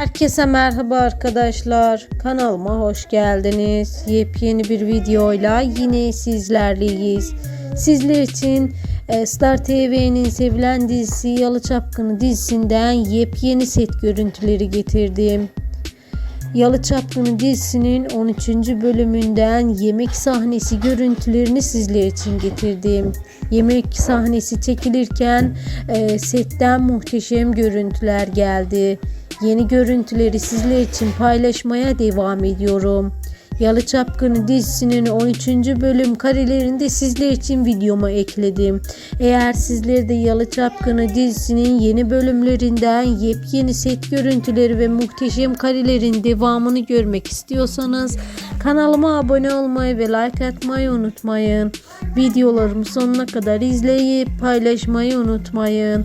Herkese merhaba arkadaşlar. Kanalıma hoş geldiniz. Yepyeni bir videoyla yine sizlerleyiz. Sizler için e, Star TV'nin sevilen dizisi Yalı Çapkını dizisinden yepyeni set görüntüleri getirdim. Yalı Çapkını dizisinin 13. bölümünden yemek sahnesi görüntülerini sizler için getirdim. Yemek sahnesi çekilirken e, setten muhteşem görüntüler geldi. Yeni görüntüleri sizler için paylaşmaya devam ediyorum. Yalı Çapkını dizisinin 13. bölüm karelerini de sizler için videoma ekledim. Eğer sizler de Yalı Çapkını dizisinin yeni bölümlerinden yepyeni set görüntüleri ve muhteşem karelerin devamını görmek istiyorsanız kanalıma abone olmayı ve like atmayı unutmayın. Videolarımı sonuna kadar izleyip paylaşmayı unutmayın.